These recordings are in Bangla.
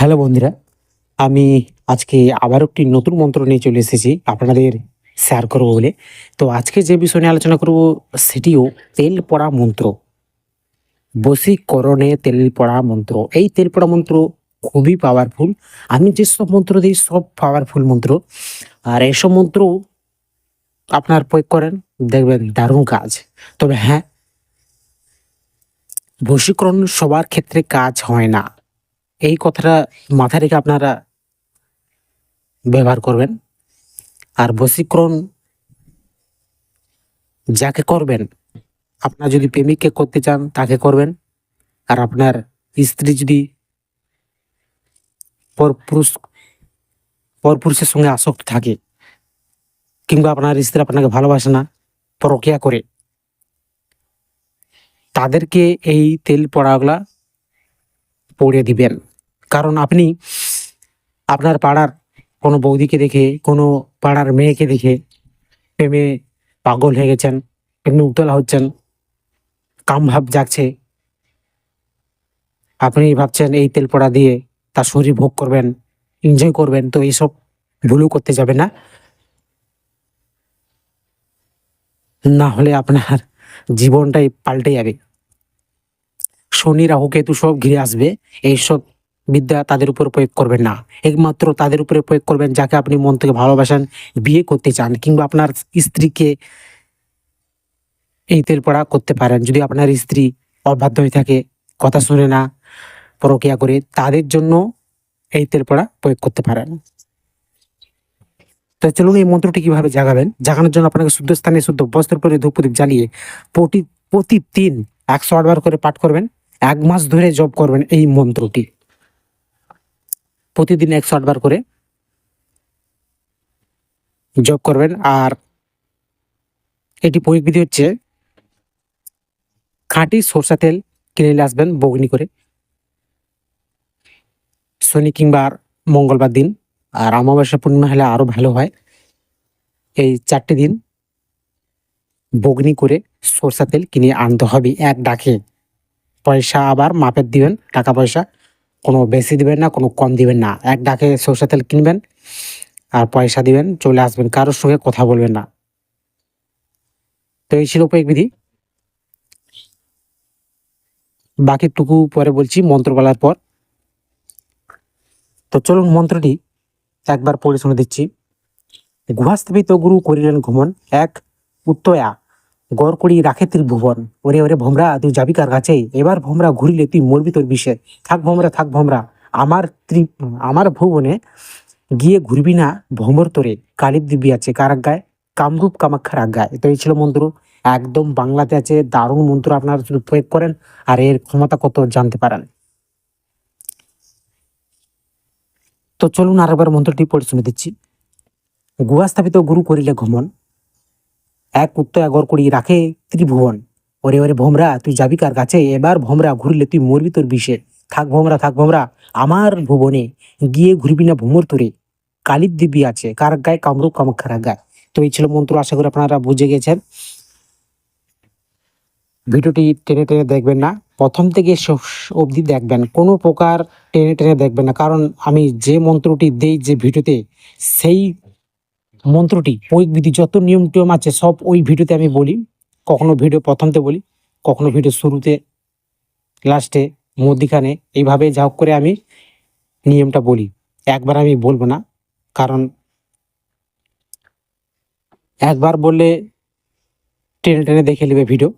হ্যালো বন্ধুরা, আমি আজকে আবার একটি নতুন মন্ত্র নিয়ে চলে এসেছি আপনাদের শেয়ার করব বলে। তো আজকে যে বিষয় নিয়ে আলোচনা করব সেটিও তেল পড়া মন্ত্র। বশীকরণে তেল পড়া মন্ত্র। এই তেল পড়া মন্ত্র খুবই পাওয়ারফুল আমি যেসব মন্ত্র দিই, সব পাওয়ারফুল মন্ত্র। আর এইসব মন্ত্র আপনার প্রয়োগ করেন, দেখবেন দারুণ কাজ। তবে হ্যাঁ বশীকরণ সবার ক্ষেত্রে কাজ হয় না। এই কথাটা মাথায় রেখে আপনারা ব্যবহার করবেন। আর বশীকরণ যাকে করবেন, আপনার যদি প্রেমিককে করতে চান, তাকে করবেন। আর আপনার স্ত্রী যদি পরপুরুষ, পরপুরুষের সঙ্গে আসক্ত থাকে, কিংবা আপনার স্ত্রী আপনাকে ভালোবাসে না প্রক্রিয়া করে, তাদেরকে এই তেল পড়াগুলা পড়ে দিবেন। কারণ আপনি আপনার পাড়ার কোনো বৌদিকে দেখে, কোনো পাড়ার মেয়েকে দেখে প্রেমে পাগল হয়ে গেছেন প্রেমে উতলা হচ্ছেন কাম ভাব জাগছে আপনি ভাবছেন এই তেল পড়া দিয়ে তার শরীর ভোগ করবেন এনজয় করবেন, তো এইসব ভুলও করতে যাবে না। না হলে আপনার জীবনটাই পাল্টে যাবে। শনি, রাহু, কেতু সব ঘিরে আসবে, এইসব বিদ্যা তাদের উপর প্রয়োগ করবেন না। একমাত্র তাদের উপরে প্রয়োগ করবেন যাকে আপনি মন থেকে ভালোবাসেন, বিয়ে করতে চান কিংবা আপনার স্ত্রীকে এই তেল পড়া করতে পারেন। যদি আপনার স্ত্রী অবাধ্য হয়ে থাকে, কথা শুনে না প্রক্রিয়া করে, তাদের জন্য এই তেল পড়া প্রয়োগ করতে পারেন। তো চলুন এই মন্ত্রটি কীভাবে জাগাবেন? জাগানোর জন্য আপনাকে শুদ্ধ স্থানে শুদ্ধ বস্ত্র পরে ধূপ প্রদীপ জ্বালিয়ে প্রতি, প্রতিদিন একশো আটবার করে পাঠ করবেন। এক মাস ধরে জপ করবেন এই মন্ত্রটি। প্রতিদিন একশো আটবার করে জপ করবেন। আর এটি প্রয়োগ বিধি হচ্ছে, খাঁটি সরষা তেল কিনে নিয়ে আসবেন বগনি করে। শনি কিংবা মঙ্গলবার দিন, আর অমাবস্যা পূর্ণিমা হলে আরও ভালো হয়। এই চারটে দিন বগনি করে সরষা তেল কিনে আনতে হবে এক ডাকে। পয়সা আবার মাপের দিবেন, টাকা পয়সা। কোনো বেশি দিবেন না, কোনো কম দিবেন না। এক ডাকে সরষা তেল কিনবেন, আর পয়সা দিবেন, চলে আসবেন, কারোর সঙ্গে কথা বলবেন না। তো এই ছিল উপয়োগ বিধি। বাকিটুকু পরে বলছি, মন্ত্র বলার পর। তো চলুন মন্ত্রটি একবার পড়ে শুনে দিচ্ছি। গুহাস্থাপিত গুরু করিলেন ঘুমন, এক, উত্তয়া। গড় করি রাখে ত্রিভুবন ওরে ওরে ভোমরা, তুই যাবি কার কাছে? এবার ভোমরা ঘুরিলে তুই মরবি তোর বিষে। থাক ভোমরা থাক ভোমরা। আমার ত্রি আমার ভুবনে গিয়ে ঘুরবি না ভোমর তোরে। কালিপ দিবি আছে কার আজ্ঞায় কামরূপ কামাক্ষার আজ্ঞায় তো এই ছিল মন্ত্র। একদম বাংলাতে আছে, দারুণ মন্ত্র আপনারা শুধু প্রয়োগ করেন, আর এর ক্ষমতা কত জানতে পারেন। তো চলুন আরেকবার মন্ত্রটি পড়ে শুনে দিচ্ছি। গুহা স্থাপিত গুরু করিলে ঘমন। এক উত্তর আগর করি রাখে ত্রিভুবন। ওরে ওরে ভোমরা, তুই যাবি কার কাছে? এবার ভোমরা ঘুরলে তুই মরবি তোর বিষে। থাক ভোমরা থাক ভোমরা, আমার ভুবনে গিয়ে ঘুরবি না ভুমর তোরে। কালির দিব্যি আছে, কার গায়ে কামরূপ কামাক্ষার গায়ে। তো এই ছিল মন্ত্র, আশা করি আপনারা বুঝে গেছেন। ভিডিওটি টেনে টেনে দেখবেন না। প্রথম থেকে অবধি দেখবেন। কোনো প্রকার টেনে টেনে দেখবেন না। কারণ আমি যে মন্ত্রটি দেই যে ভিডিওতে, সেই মন্ত্রটি ওই বিধি যত নিয়ম টিয়ম আছে, সব ওই ভিডিওতে আমি বলি। কখনো ভিডিও প্রথমতে বলি, কখনো ভিডিও শুরুতে, লাস্টে, মধ্যিখানে, এইভাবে যা হোক করে আমি নিয়মটা বলি। একবার আমি বলব না, কারণ একবার বললে টেনে টেনে দেখে নেবে ভিডিও,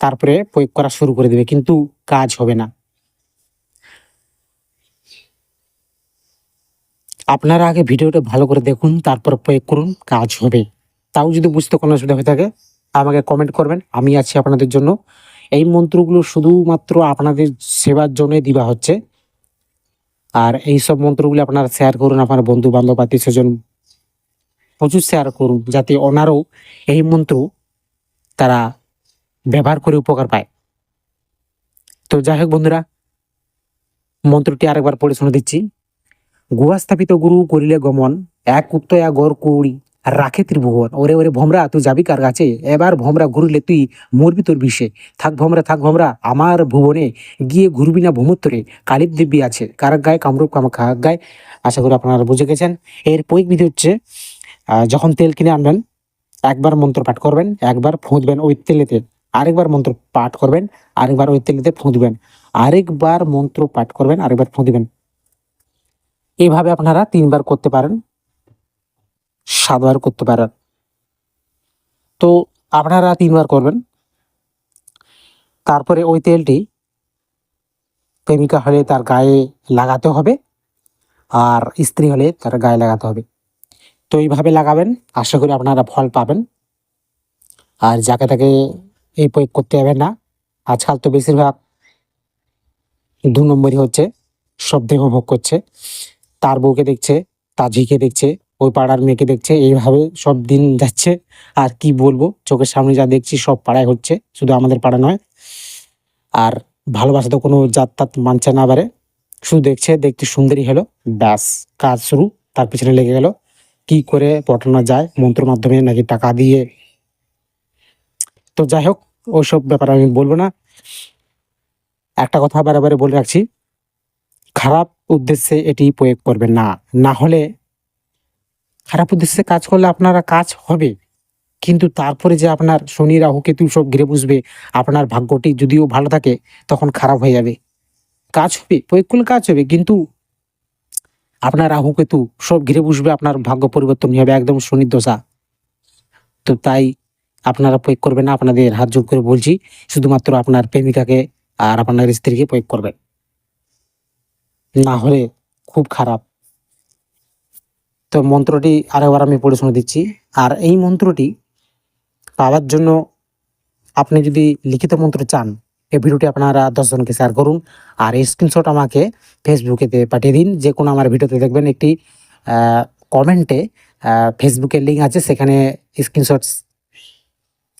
তারপরে প্রয়োগ করা শুরু করে দেবে, কিন্তু কাজ হবে না। আপনারা আগে ভিডিওটা ভালো করে দেখুন, তারপর প্রয়োগ করুন, কাজ হবে। তাও যদি বুঝতে কোনো অসুবিধা হয়ে থাকে, আমাকে কমেন্ট করবেন, আমি আছি আপনাদের জন্য। এই মন্ত্রগুলো শুধুমাত্র আপনাদের সেবার জন্যই দেওয়া হচ্ছে। আর এই সব মন্ত্রগুলো আপনারা শেয়ার করুন আপনার বন্ধু বান্ধব আত্মীয় স্বজন, প্রচুর শেয়ার করুন, যাতে ওনারও এই মন্ত্র তারা ব্যবহার করে উপকার পায়। তো যাই হোক বন্ধুরা, মন্ত্রটি আরেকবার পড়ে শুনে দিচ্ছি। গুহা স্থাপিত গুরু করিলে গমন, এক উত্তয়া গড় কুড়ি, রাখে ত্রিভুবন। ওরে ওরে ভোমরা, তুই যাবি কার কাছে? এবার ভোমরা ঘুরলে তুই মরবি তোর বিষে। থাক ভোমরা থাক ভোমরা, আমার ভুবনে গিয়ে ঘুরবি না ভূমত্তরে। কালিপ দিব্যি আছে, কার গায়ে কামরূপ কামাখা গায়ে? আশা করি আপনারা বুঝে গেছেন। এর পৈক বিধি হচ্ছে যখন তেল কিনে আনবেন, একবার মন্ত্র পাঠ করবেন, একবার ফুঁদবেন ওই তেলেতে। আরেকবার মন্ত্র পাঠ করবেন, আরেকবার ওই তেলেতে ফুঁদবেন। আরেকবার মন্ত্র পাঠ করবেন, আরেকবার ফুঁদবেন। এইভাবে আপনারা তিনবার করতে পারেন, সাতবার করতে পারেন। তো আপনারা তিনবার করবেন। তারপরে ওই তেলটি প্রেমিকা হলে তার গায়ে লাগাতে হবে আর স্ত্রী হলে তার গায়ে লাগাতে হবে। তো এইভাবে লাগাবেন, আশা করি আপনারা ফল পাবেন। আর যাকে তাকে এই প্রয়োগ করতে হবে না, আজকাল তো বেশিরভাগ দু নম্বরই হচ্ছে, সব দেহ ভোগ করছে। তার বউকে দেখছে, তার ঝিকে দেখছে, ওই পাড়ার মেয়েকে দেখছে, এইভাবে সব দিন যাচ্ছে। আর কি বলব, চোখের সামনে যা দেখছি সব পাড়ায় হচ্ছে, শুধু আমাদের পাড়া নয়। আর ভালোবাসা তো কোনো জাত তাত মানছে না বারে শুধু দেখছে, দেখতে সুন্দরী হলো, ব্যাস, কাজ শুরু, তার পিছনে লেগে গেল। কি করে পটানো যায় মন্ত্র মাধ্যমে নাকি টাকা দিয়ে। তো যাই হোক, ওইসব ব্যাপারে আমি বলব না। একটা কথা বারে বলে রাখছি, খারাপ উদ্দেশ্যে এটি প্রয়োগ করবেন না। না হলে খারাপ উদ্দেশ্যে কাজ করলে আপনারা কাজ হবে। কিন্তু তারপরে যে আপনার শনি রাহু কেতু সব ঘিরে বসবে আপনার ভাগ্যটি যদিও ভালো থাকে, তখন খারাপ হয়ে যাবে। কাজ হবে, প্রয়োগ করলে কাজ হবে, কিন্তু আপনার রাহু কেতু সব ঘিরে বসবে আপনার ভাগ্য পরিবর্তন হবে একদম শনির দশা। তো তাই আপনারা প্রয়োগ করবেন না, আপনাদের হাত জোর করে বলছি, শুধুমাত্র আপনার প্রেমিকাকে আর আপনার স্ত্রীকে প্রয়োগ করবেন। না হলে খুব খারাপ। তো মন্ত্রটি আরেকবার আমি পড়ে শুনে দিচ্ছি। আর এই মন্ত্রটি পাওয়ার জন্য আপনি যদি লিখিত মন্ত্র চান, এই ভিডিওটি আপনারা দশজনকে শেয়ার করুন আর এই স্ক্রিনশট আমাকে ফেসবুকেতে পাঠিয়ে দিন। যে কোনো আমার ভিডিওতে দেখবেন একটি কমেন্টে ফেসবুকের লিঙ্ক আছে, সেখানে স্ক্রিনশট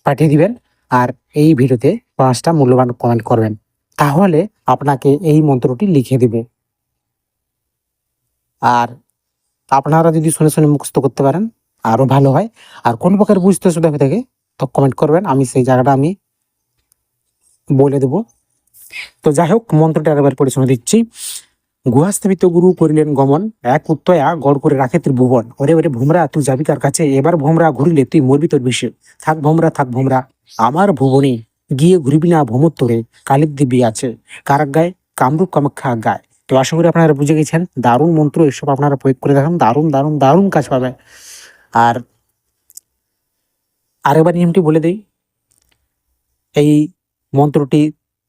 পাঠিয়ে দিবেন আর এই ভিডিওতে পাঁচটা মূল্যবান কমেন্ট করবেন। তাহলে আপনাকে এই মন্ত্রটি লিখে দিবে। আর আপনারা যদি শুনে শুনে মুখস্থ করতে পারেন, আরও ভালো হয়। আর কোন প্রকার বুঝতে অসুবিধা হয়ে থাকে তো কমেন্ট করবেন। আমি সেই জায়গাটা আমি বলে দেব। তো যাই হোক, মন্ত্রটা একবার পড়ে শুনে দিচ্ছি। গুহাস্থাপিত গুরু করিলেন গমন, এক উত্তয়া গড় করে রাখে ত্রিভুবন। ওরে ওরে ভোমরা, তুই যাবি কার কাছে? এবার ভোমরা ঘুরিলে তুই মরবি তোর বিষে। থাক ভোমরা থাক ভোমরা, আমার ভুবনে গিয়ে ঘুরবি না ভ্রমত্তরে কালিক দিবি আছে। কার গায়ে কামরূপ কামাখ্যা গায়ে। তো আশা করি আপনারা বুঝে গেছেন, দারুণ মন্ত্র এসব আপনারা প্রয়োগ করে দেখেন, দারুণ দারুণ দারুণ কাজ পাবে। আর আরেকবার নিয়মটি বলে দেই, এই মন্ত্রটি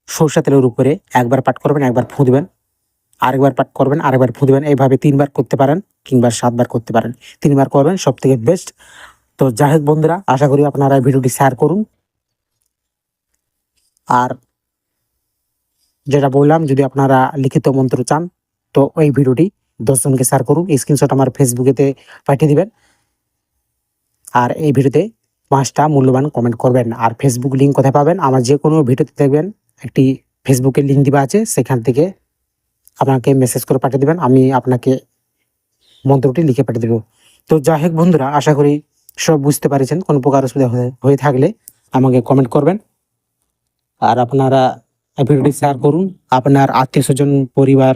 সরষা তেলের উপরে একবার পাঠ করবেন, একবার ফুঁদবেন আরেকবার পাঠ করবেন, আরেকবার ফুঁদবেন এইভাবে তিনবার করতে পারেন কিংবা সাতবার করতে পারেন। তিনবার করবেন সব থেকে বেস্ট তো হোক বন্ধুরা, আশা করি আপনারা ভিডিওটি শেয়ার করুন। আর যেটা বললাম, যদি আপনারা লিখিত মন্ত্র চান, তো ওই ভিডিওটি দশজনকে শেয়ার করুন। স্ক্রিনশট আমার ফেসবুকেতে পাঠিয়ে দিবেন। আর এই ভিডিওতে পাঁচটা মূল্যবান কমেন্ট করবেন। আর ফেসবুক লিঙ্ক কোথায় পাবেন? আমার যে কোনো ভিডিওতে দেখবেন। একটি ফেসবুকের লিঙ্ক দেওয়া আছে, সেখান থেকে আপনাকে মেসেজ করে পাঠিয়ে দেবেন। আমি আপনাকে মন্ত্রটি লিখে পাঠিয়ে দেবো। তো যাই হোক বন্ধুরা, আশা করি সব বুঝতে পারছেন। কোনো প্রকার অসুবিধা হয়ে- থাকলে আমাকে কমেন্ট করবেন। আর আপনারা ভিডিওটি শেয়ার করুন। আপনার আত্মীয় স্বজন, পরিবার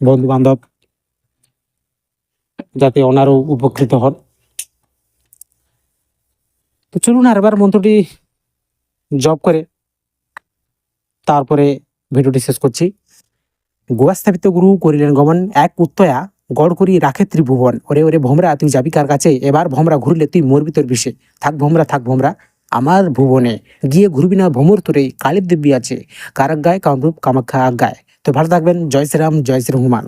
বন্ধু বান্ধব যাতে ওনারও উপকৃত হন। তো চলুন আর এবার মন্ত্রটি জব করে তারপরে ভিডিওটি শেষ করছি। গোয়াস্থাপিত গুরু করিলেন গমন, এক উত্তয়া, গড় করি রাখে ত্রিভুবন। ওরে ওরে ভোমরা, তুই যাবি কার কাছে? এবার ভোমরা ঘুরলে তুই মরবি তোর বিষে। থাক ভোমরা থাক ভোমরা। আমার ভুবনে গিয়ে ঘুরবি না, ভ্রমর তোরে কালীপ দিব্যি আছে। কারাক গায় কামরূপ, কামাখ্যা গায় তো ভালো থাকবেন। জয় শ্রীরাম, জয় শ্রী হনুমান